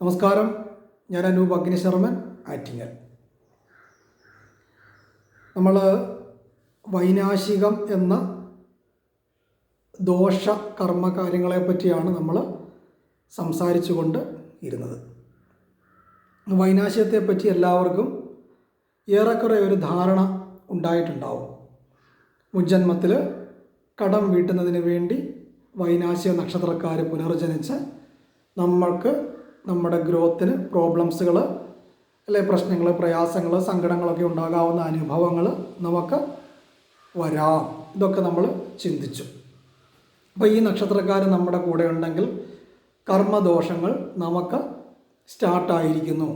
നമസ്കാരം. ഞാൻ അനൂപ് അഗ്നിശർമ്മൻ ആറ്റിങ്ങൽ. നമ്മൾ വൈനാശികം എന്ന ദോഷ കർമ്മകാര്യങ്ങളെ പറ്റിയാണ് നമ്മൾ സംസാരിച്ചു കൊണ്ട് ഇരുന്നത് വൈനാശികത്തെ പറ്റി എല്ലാവർക്കും ഏറെക്കുറെ ഒരു ധാരണ ഉണ്ടായിട്ടുണ്ടാവും. മുജ്ജന്മത്തിൽ കടം വീട്ടുന്നതിന് വേണ്ടി വൈനാശിക നക്ഷത്രക്കാർ പുനർജനിച്ച് നമ്മൾക്ക് നമ്മുടെ ഗ്രോത്തിന് പ്രോബ്ലംസുകൾ അല്ലെ പ്രശ്നങ്ങൾ പ്രയാസങ്ങൾ സങ്കടങ്ങളൊക്കെ ഉണ്ടാകാവുന്ന അനുഭവങ്ങൾ നമുക്ക് വരാം. ഇതൊക്കെ നമ്മൾ ചിന്തിച്ചു. അപ്പോൾ ഈ നക്ഷത്രക്കാരൻ നമ്മുടെ കൂടെ ഉണ്ടെങ്കിൽ കർമ്മദോഷങ്ങൾ നമുക്ക് സ്റ്റാർട്ടായിരിക്കുന്നു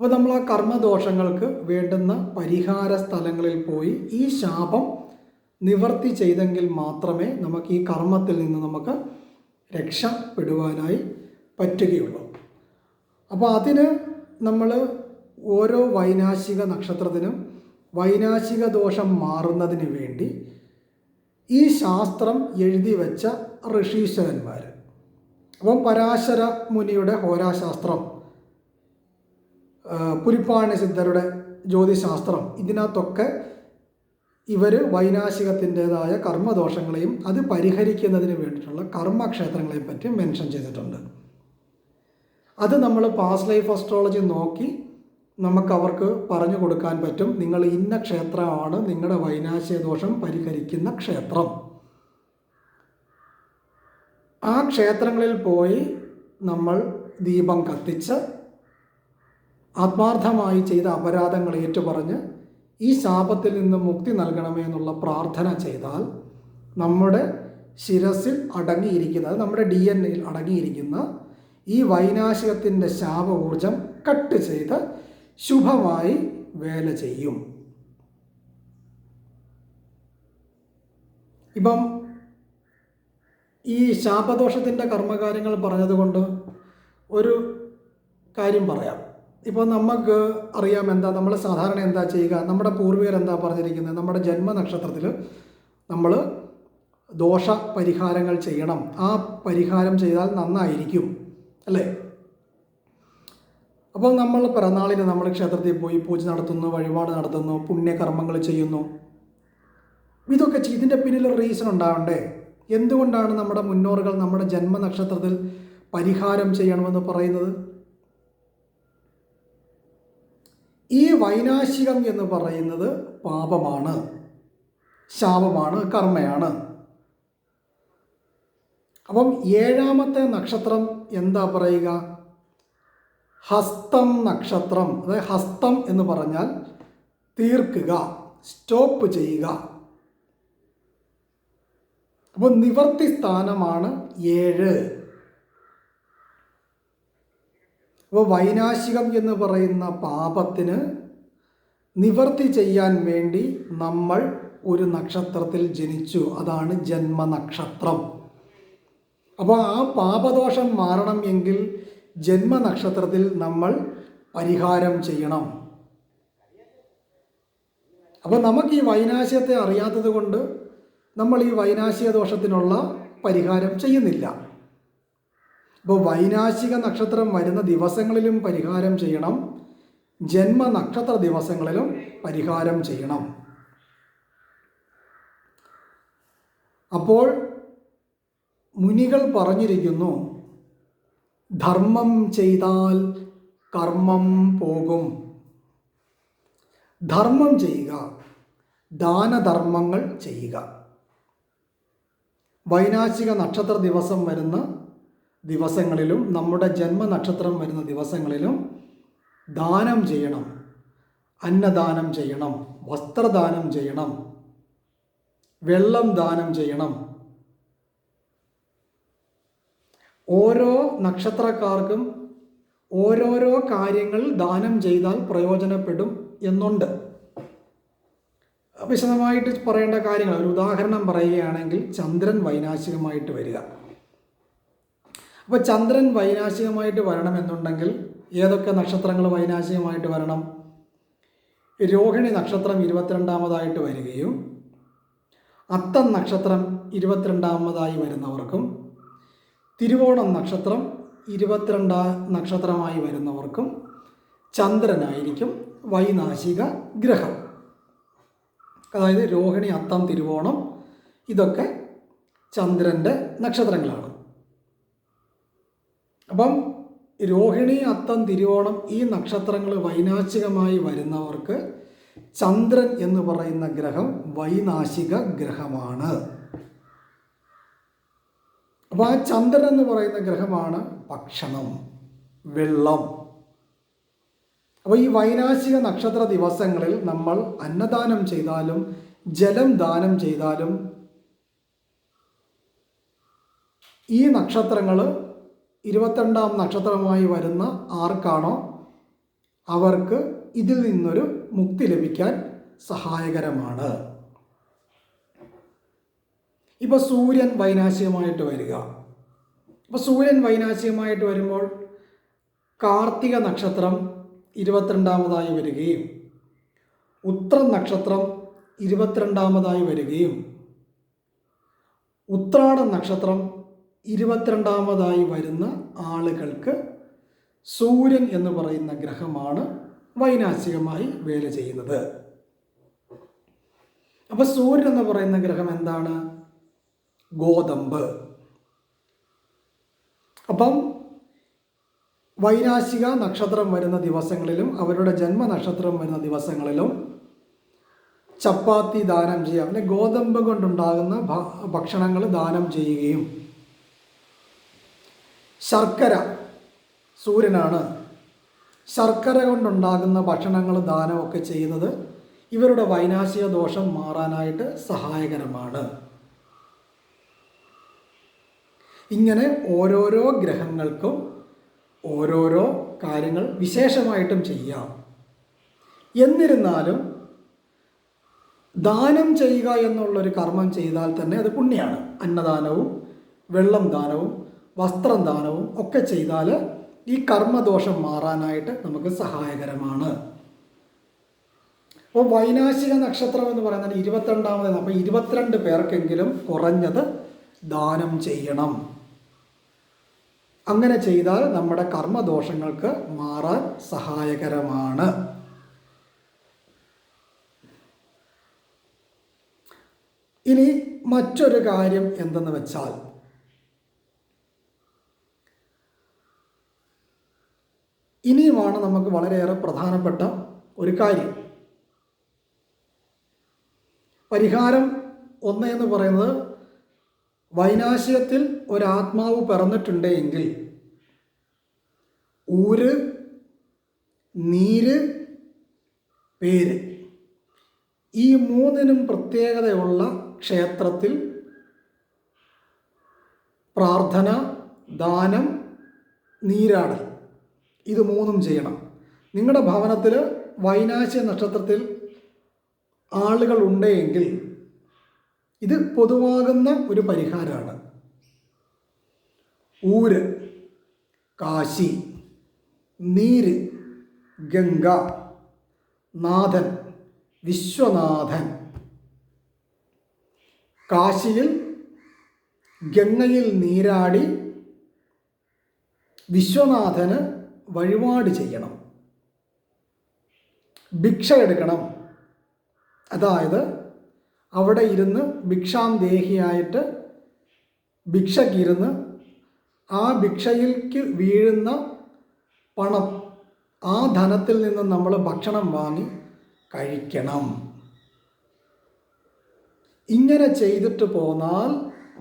അപ്പോൾ നമ്മൾ ആ കർമ്മദോഷങ്ങൾക്ക് വേണ്ടുന്ന പരിഹാര സ്ഥലങ്ങളിൽ പോയി ഈ ശാപം നിവർത്തി ചെയ്തെങ്കിൽ മാത്രമേ നമുക്ക് ഈ കർമ്മത്തിൽ നിന്ന് നമുക്ക് രക്ഷപ്പെടുവാനായി പറ്റുകയുള്ളൂ. അപ്പോൾ അതിന് നമ്മൾ ഓരോ വൈനാശിക നക്ഷത്രത്തിനും വൈനാശിക ദോഷം മാറുന്നതിന് വേണ്ടി ഈ ശാസ്ത്രം എഴുതി വെച്ച ഋഷീശ്വരന്മാർ അപ്പം പരാശര മുനിയുടെ ഹോരാശാസ്ത്രം പുലിപ്പാണി സിദ്ധരുടെ ജ്യോതിശാസ്ത്രം ഇതിനകത്തൊക്കെ ഇവർ വൈനാശികത്തിന്റെതായ കർമ്മദോഷങ്ങളെയും അത് പരിഹരിക്കുന്നതിന് വേണ്ടിയിട്ടുള്ള കർമ്മക്ഷേത്രങ്ങളെയും പറ്റി മെൻഷൻ ചെയ്തിട്ടുണ്ട്. അത് നമ്മൾ പാസ്റ്റ് ലൈഫ് അസ്ട്രോളജി നോക്കി നമുക്ക് അവർക്ക് പറഞ്ഞു കൊടുക്കാൻ പറ്റും. നിങ്ങൾ ഇന്ന ക്ഷേത്രമാണ് നിങ്ങളുടെ വൈനാശയ ദോഷം പരിഹരിക്കുന്ന ക്ഷേത്രം. ആ ക്ഷേത്രങ്ങളിൽ പോയി നമ്മൾ ദീപം കത്തിച്ച് ആത്മാർത്ഥമായി ചെയ്ത അപരാധങ്ങൾ ഏറ്റുപറഞ്ഞ് ഈ ശാപത്തിൽ നിന്ന് മുക്തി നൽകണമേ എന്നുള്ള പ്രാർത്ഥന ചെയ്താൽ നമ്മുടെ ശിരസിൽ അടങ്ങിയിരിക്കുന്നത് നമ്മുടെ ഡി എൻ എയിൽ അടങ്ങിയിരിക്കുന്ന ഈ വൈനാശികത്തിന്റെ ശാപ ഊർജം കട്ട് ചെയ്ത് ശുഭമായി വേല ചെയ്യും. ഇപ്പം ഈ ശാപദോഷത്തിന്റെ കർമ്മകാര്യങ്ങൾ പറഞ്ഞതുകൊണ്ട് ഒരു കാര്യം പറയാം. ഇപ്പോൾ നമുക്ക് അറിയാം എന്താ നമ്മൾ സാധാരണ എന്താ ചെയ്യുക നമ്മുടെ പൂർവികർ എന്താ പറഞ്ഞിരിക്കുന്നത് നമ്മുടെ ജന്മനക്ഷത്രത്തിൽ നമ്മൾ ദോഷ പരിഹാരങ്ങൾ ചെയ്യണം. ആ പരിഹാരം ചെയ്താൽ നന്നായിരിക്കും. അല്ലേ? അപ്പോൾ നമ്മൾ പിറന്നാളിന് നമ്മൾ ക്ഷേത്രത്തിൽ പോയി പൂജ നടത്തുന്നു വഴിപാട് നടത്തുന്നു പുണ്യകർമ്മങ്ങൾ ചെയ്യുന്നു. ഇതൊക്കെ ഇതിന്റെ പിന്നിൽ റീസൺ ഉണ്ടാവണ്ടേ? എന്തുകൊണ്ടാണ് നമ്മുടെ മുന്നോറുകൾ നമ്മുടെ ജന്മനക്ഷത്രത്തിൽ പരിഹാരം ചെയ്യണമെന്ന് പറയുന്നത്? ഈ വൈനാശികം എന്ന് പറയുന്നത് പാപമാണ് ശാപമാണ് കർമ്മയാണ്. അപ്പം ഏഴാമത്തെ നക്ഷത്രം എന്താ പറയുക? ഹസ്തം നക്ഷത്രം. അതായത് ഹസ്തം എന്ന് പറഞ്ഞാൽ തീർക്കുക സ്റ്റോപ്പ് ചെയ്യുക. അപ്പോൾ നിവർത്തി സ്ഥാനമാണ് ഏഴ്. അപ്പോൾ വൈനാശികം എന്ന് പറയുന്ന പാപത്തിന് നിവർത്തി ചെയ്യാൻ വേണ്ടി നമ്മൾ ഒരു നക്ഷത്രത്തിൽ ജനിച്ചു. അതാണ് ജന്മനക്ഷത്രം. അപ്പോൾ ആ പാപദോഷം മാറണം എങ്കിൽ ജന്മനക്ഷത്രത്തിൽ നമ്മൾ പരിഹാരം ചെയ്യണം. അപ്പോൾ നമുക്ക് ഈ വൈനാശ്യത്തെ അറിയാത്തത് കൊണ്ട് നമ്മൾ ഈ വൈനാശിക ദോഷത്തിനുള്ള പരിഹാരം ചെയ്യുന്നില്ല. അപ്പോൾ വൈനാശിക നക്ഷത്രം വരുന്ന ദിവസങ്ങളിലും പരിഹാരം ചെയ്യണം. ജന്മ നക്ഷത്ര ദിവസങ്ങളിലും പരിഹാരം ചെയ്യണം. അപ്പോൾ മുനികൾ പറഞ്ഞിരിക്കുന്നു ധർമ്മം ചെയ്താൽ കർമ്മം പോകും. ധർമ്മം ചെയ്യുക ദാനധർമ്മങ്ങൾ ചെയ്യുക. വൈനാശിക നക്ഷത്ര ദിവസം വരുന്ന ദിവസങ്ങളിലും നമ്മുടെ ജന്മനക്ഷത്രം വരുന്ന ദിവസങ്ങളിലും ദാനം ചെയ്യണം അന്നദാനം ചെയ്യണം വസ്ത്രദാനം ചെയ്യണം വെള്ളം ദാനം ചെയ്യണം. ഓരോ നക്ഷത്രക്കാർക്കും ഓരോരോ കാര്യങ്ങൾ ദാനം ചെയ്താൽ പ്രയോജനപ്പെടും എന്നുണ്ട്. വിശദമായിട്ട് പറയേണ്ട കാര്യങ്ങൾ ഒരു ഉദാഹരണം പറയുകയാണെങ്കിൽ ചന്ദ്രൻ വൈനാശികമായിട്ട് വരിക. അപ്പോൾ ചന്ദ്രൻ വൈനാശികമായിട്ട് വരണം എന്നുണ്ടെങ്കിൽ ഏതൊക്കെ നക്ഷത്രങ്ങൾ വൈനാശികമായിട്ട് വരണം? രോഹിണി നക്ഷത്രം ഇരുപത്തിരണ്ടാമതായിട്ട് വരികയും അത്തം നക്ഷത്രം ഇരുപത്തിരണ്ടാമതായി വരുന്നവർക്കും തിരുവോണം നക്ഷത്രം ഇരുപത്തിരണ്ടാം നക്ഷത്രമായി വരുന്നവർക്കും ചന്ദ്രനായിരിക്കും വൈനാശിക ഗ്രഹം. അതായത് രോഹിണി അത്തം തിരുവോണം ഇതൊക്കെ ചന്ദ്രന്റെ നക്ഷത്രങ്ങളാണ്. അപ്പം രോഹിണി അത്തം തിരുവോണം ഈ നക്ഷത്രങ്ങൾ വൈനാശികമായി വരുന്നവർക്ക് ചന്ദ്രൻ എന്ന് പറയുന്ന ഗ്രഹം വൈനാശിക ഗ്രഹമാണ്. അപ്പോൾ ആ ചന്ദ്രൻ എന്ന് പറയുന്ന ഗ്രഹമാണ് ഭക്ഷണം വെള്ളം. അപ്പോൾ ഈ വൈനാശിക നക്ഷത്ര ദിവസങ്ങളിൽ നമ്മൾ അന്നദാനം ചെയ്താലും ജലം ദാനം ചെയ്താലും ഈ നക്ഷത്രങ്ങൾ ഇരുപത്തിരണ്ടാം നക്ഷത്രമായി വരുന്ന ആർക്കാണോ അവർക്ക് ഇതിൽ നിന്നൊരു മുക്തി ലഭിക്കാൻ സഹായകരമാണ്. ഇപ്പോൾ സൂര്യൻ വൈനാശികമായിട്ട് വരിക. ഇപ്പോൾ സൂര്യൻ വൈനാശികമായിട്ട് വരുമ്പോൾ കാർത്തിക നക്ഷത്രം ഇരുപത്തിരണ്ടാമതായി വരികയും ഉത്ര നക്ഷത്രം ഇരുപത്തിരണ്ടാമതായി വരികയും ഉത്രാട നക്ഷത്രം ഇരുപത്തിരണ്ടാമതായി വരുന്ന ആളുകൾക്ക് സൂര്യൻ എന്ന് പറയുന്ന ഗ്രഹമാണ് വൈനാശികമായി വേല ചെയ്യുന്നത്. അപ്പോൾ സൂര്യൻ എന്ന് പറയുന്ന ഗ്രഹം എന്താണ്? ഗോതമ്പ്. അപ്പം വൈനാശിക നക്ഷത്രം വരുന്ന ദിവസങ്ങളിലും അവരുടെ ജന്മനക്ഷത്രം വരുന്ന ദിവസങ്ങളിലും ചപ്പാത്തി ദാനം ചെയ്യുക. അല്ലെങ്കിൽ ഗോതമ്പ് കൊണ്ടുണ്ടാകുന്ന ഭക്ഷണങ്ങൾ ദാനം ചെയ്യുകയും. ശർക്കര സൂര്യനാണ്. ശർക്കര കൊണ്ടുണ്ടാകുന്ന ഭക്ഷണങ്ങൾ ദാനമൊക്കെ ചെയ്യുന്നത് ഇവരുടെ വൈനാശിക ദോഷം മാറാനായിട്ട് സഹായകരമാണ്. ഇങ്ങനെ ഓരോരോ ഗ്രഹങ്ങൾക്കും ഓരോരോ കാര്യങ്ങൾ വിശേഷമായിട്ടും ചെയ്യാം. എന്നിരുന്നാലും ദാനം ചെയ്യുക എന്നുള്ളൊരു കർമ്മം ചെയ്താൽ തന്നെ അത് പുണ്യമാണ് അന്നദാനവും വെള്ളം ദാനവും വസ്ത്രം ദാനവും ഒക്കെ ചെയ്താൽ ഈ കർമ്മദോഷം മാറാനായിട്ട് നമുക്ക് സഹായകരമാണ്. അപ്പോൾ വൈനാശിക നക്ഷത്രം എന്ന് പറയുന്നത് ഇരുപത്തിരണ്ടാമത് അപ്പോൾ ഇരുപത്തിരണ്ട് പേർക്കെങ്കിലും കുറഞ്ഞത് ദാനം ചെയ്യണം. അങ്ങനെ ചെയ്താൽ നമ്മുടെ കർമ്മദോഷങ്ങൾക്ക് മാറാൻ സഹായകരമാണ്. ഇനി മറ്റൊരു കാര്യം എന്തെന്ന് വെച്ചാൽ ഇനിയുമാണ് നമുക്ക് വളരെയേറെ പ്രധാനപ്പെട്ട ഒരു കാര്യം. പരിഹാരം ഒന്ന് എന്ന് പറയുന്നത് വൈനാശയത്തിൽ ഒരാത്മാവ് പിറന്നിട്ടുണ്ടെങ്കിൽ ഊര് നീര് പേര്. ഈ മൂന്നിനും പ്രത്യേകതയുള്ള ക്ഷേത്രത്തിൽ പ്രാർത്ഥന ദാനം നീരാടൽ. ഇത് മൂന്നും ചെയ്യണം. നിങ്ങളുടെ ഭവനത്തിൽ വൈനാശ നക്ഷത്രത്തിൽ ആളുകൾ ഉണ്ടെങ്കിൽ ഇത് പൊതുവാകുന്ന ഒരു പരിഹാരമാണ്. ഊര് കാശി നീര് ഗംഗ നാഥൻ വിശ്വനാഥൻ. കാശിയിൽ ഗംഗയിൽ നീരാടി വിശ്വനാഥന് വഴിപാട് ചെയ്യണം. ഭിക്ഷ എടുക്കണം. അതായത് അവിടെ ഇരുന്ന് ഭിക്ഷാം ദേഹിയായിട്ട് ഭിക്ഷക്കിരുന്ന് ആ ഭിക്ഷയിലേക്ക് വീഴുന്ന പണം ആ ധനത്തിൽ നിന്ന് നമ്മൾ ഭക്ഷണം വാങ്ങി കഴിക്കണം. ഇങ്ങനെ ചെയ്തിട്ട് പോന്നാൽ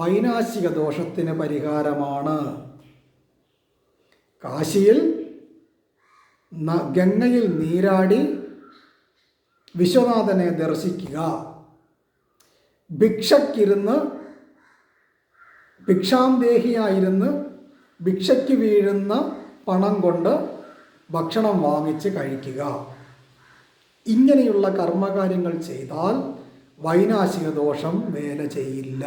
വൈനാശിക ദോഷത്തിന് പരിഹാരമാണ്. കാശിയിൽ ഗംഗയിൽ നീരാടി വിശ്വനാഥനെ ദർശിക്കുക. ഭിക്ഷക്കിരുന്ന് ഭിക്ഷാന്തേഹിയായിരുന്ന് ഭിക്ഷയ്ക്ക് വീഴുന്ന പണം കൊണ്ട് ഭക്ഷണം വാങ്ങിച്ച് കഴിക്കുക. ഇങ്ങനെയുള്ള കർമ്മകാര്യങ്ങൾ ചെയ്താൽ വൈനാശിക ദോഷം വേല ചെയ്യില്ല.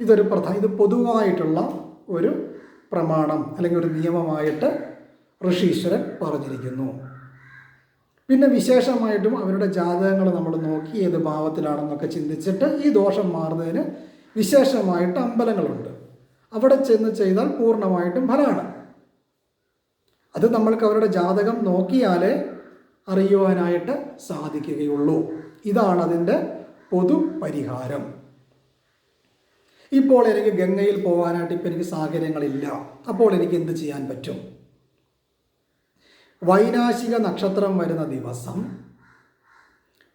ഇതൊരു പ്രധാന ഇത് പൊതുവായിട്ടുള്ള ഒരു പ്രമാണം അല്ലെങ്കിൽ ഒരു നിയമമായിട്ട് ഋഷീശ്വരൻ പറഞ്ഞിരിക്കുന്നു. പിന്നെ വിശേഷമായിട്ടും അവരുടെ ജാതകങ്ങൾ നമ്മൾ നോക്കി ഏത് ഭാവത്തിലാണെന്നൊക്കെ ചിന്തിച്ചിട്ട് ഈ ദോഷം മാറുന്നതിന് വിശേഷമായിട്ട് അമ്പലങ്ങളുണ്ട്. അവിടെ ചെന്ന് ചെയ്താൽ പൂർണമായിട്ടും ഫലമാണ്. അത് നമ്മൾക്ക് അവരുടെ ജാതകം നോക്കിയാലേ അറിയുവാനായിട്ട് സാധിക്കുകയുള്ളൂ. ഇതാണ് അതിന്റെ പൊതു പരിഹാരം ഇപ്പോൾ എനിക്ക് ഗംഗയിൽ പോകാനായിട്ട് ഇപ്പം എനിക്ക് സാഹചര്യങ്ങളില്ല. അപ്പോൾ എനിക്ക് എന്ത് ചെയ്യാൻ പറ്റും? വൈനാശിക നക്ഷത്രം വരുന്ന ദിവസം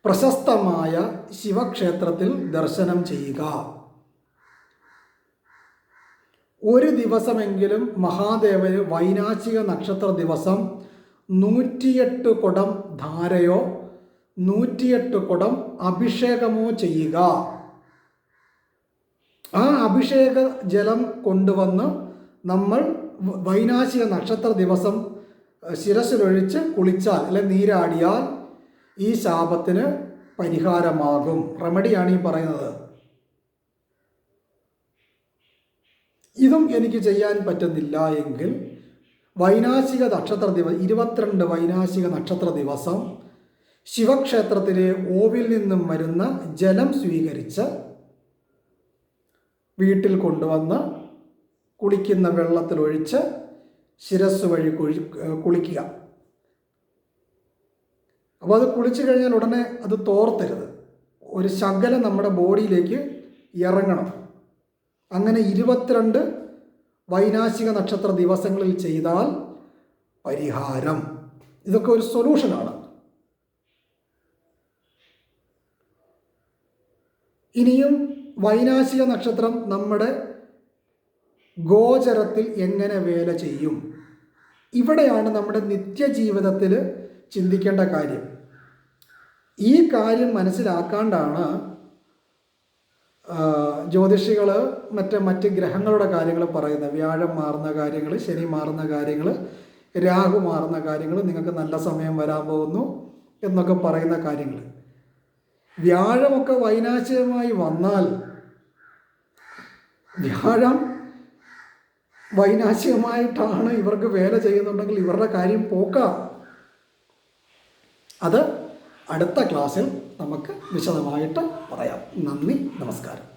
പ്രശസ്തമായ ശിവക്ഷേത്രത്തിൽ ദർശനം ചെയ്യുക. ഒരു ദിവസമെങ്കിലും മഹാദേവന് വൈനാശിക നക്ഷത്ര ദിവസം നൂറ്റിയെട്ട് കുടം ധാരയോ നൂറ്റിയെട്ട് കുടം അഭിഷേകമോ ചെയ്യുക. ആ അഭിഷേക ജലം കൊണ്ടുവന്ന് നമ്മൾ വൈനാശിക നക്ഷത്ര ദിവസം ശിരസിലൊഴിച്ച് കുളിച്ചാൽ അല്ലെ നീരാടിയാൽ ഈ ശാപത്തിന് പരിഹാരമാകും. റെമഡിയാണ് ഈ പറയുന്നത്. ഇതും എനിക്ക് ചെയ്യാൻ പറ്റുന്നില്ല എങ്കിൽ വൈനാശിക നക്ഷത്ര ദിവസം ഇരുപത്തിരണ്ട് വൈനാശിക നക്ഷത്ര ദിവസം ശിവക്ഷേത്രത്തിലെ ഓവിൽ നിന്നും വരുന്ന ജലം സ്വീകരിച്ച് വീട്ടിൽ കൊണ്ടുവന്ന് കുളിക്കുന്ന വെള്ളത്തിലൊഴിച്ച് ശിരസ് വഴി കുഴി കുളിക്കുക. അപ്പോൾ അത് കുളിച്ചു കഴിഞ്ഞാൽ ഉടനെ അത് തോർത്തരുത്. ഒരു ശകലം നമ്മുടെ ബോഡിയിലേക്ക് ഇറങ്ങണം. അങ്ങനെ ഇരുപത്തിരണ്ട് വൈനാശിക നക്ഷത്ര ദിവസങ്ങളിൽ ചെയ്താൽ പരിഹാരം. ഇതൊക്കെ ഒരു സൊല്യൂഷനാണ് ഇനിയും വൈനാശിക നക്ഷത്രം നമ്മുടെ ഗോചരത്തിൽ എങ്ങനെ വേല ചെയ്യും? ഇവിടെയാണ് നമ്മുടെ നിത്യജീവിതത്തിൽ ചിന്തിക്കേണ്ട കാര്യം. ഈ കാര്യം മനസ്സിലാക്കാണ്ടാണ് ജ്യോതിഷികൾ മറ്റ് മറ്റ് ഗ്രഹങ്ങളുടെ കാര്യങ്ങൾ പറയുന്നത്. വ്യാഴം മാറുന്ന കാര്യങ്ങൾ ശനി മാറുന്ന കാര്യങ്ങൾ രാഹു മാറുന്ന കാര്യങ്ങൾ നിങ്ങൾക്ക് നല്ല സമയം വരാൻ പോകുന്നു എന്നൊക്കെ പറയുന്ന കാര്യങ്ങൾ. വ്യാഴമൊക്കെ വൈനാശികമായി വന്നാൽ വ്യാഴം വൈനാശികമായിട്ടാണ് ഇവർക്ക് വേല ചെയ്യുന്നുണ്ടെങ്കിൽ ഇവരുടെ കാര്യം പോക്ക. അത് അടുത്ത ക്ലാസ്സിൽ നമുക്ക് വിശദമായിട്ട് പറയാം. നന്ദി നമസ്കാരം.